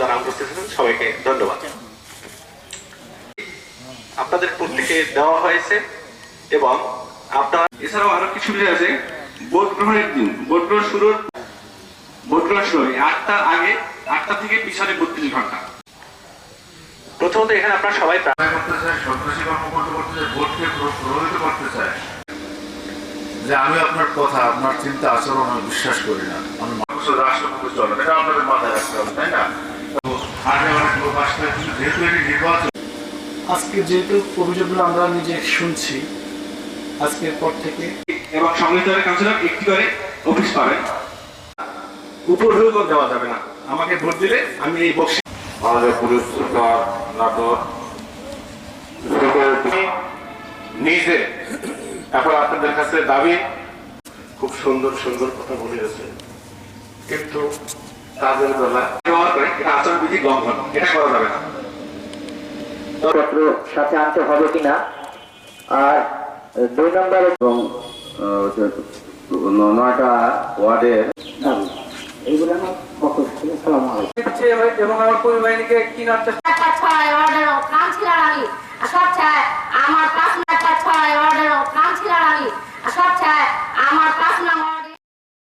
যারা উপস্থিত আছেন সবাইকে ধন্যবাদ। আপনাদের প্রত্যেকে দেওয়া হয়েছে এবং আপনার এছাড়াও আরও কিছু আছে। ভোট গ্রহণের দিন। ভোট গ্রহণ শুরুর ভোট গ্রহণ শুরু আটটার আগে, আটটা থেকে পিছনে বত্রিশ ঘণ্টা। প্রথমত এখানে আপনারা সবাই করতে সন্ত্রাসী করতে চায় ভোটকে প্রভাবিত করতে চায়। যে আমি আপনার কথা, আপনার চিন্তা, আচরণ আমি বিশ্বাস করি না। আমি মানুষের রাষ্ট্রপতি চলে এটা আপনাদের মাথায় রাখতে হবে, তাই না? যেহেতু এটি নির্বাচন। আজকে যেহেতু অভিযোগগুলো আমরা নিজে শুনছি আজকের পর থেকে এবং সংশ্লিষ্ট কাউন্সিলর একটি করে অফিস পাবেন উপর হয়েও দেওয়া যাবে না। আমাকে ভোট দিলে আমি এই বক্সি আমাদের পুলিশ সুপার নাটক নিজে এখন আপনাদের কাছে দাবি। খুব সুন্দর সুন্দর কথা বলে গেছে। কিন্তু তাদের বেলা ব্যবহার করে এটা আচরণবিধি লঙ্ঘন। এটা করা যাবে না। পত্র সাথে আনতে হবে কিনা? আর দুই নম্বরে এবং নয়টা ওয়ার্ডের এইগুলো আমার বক্তব্য ছিল? সালাম এবং আমার কিনার চেষ্টা একটা ছয় অর্ডার আমি। আমার পাঁচ ছয় অর্ডার সব চায়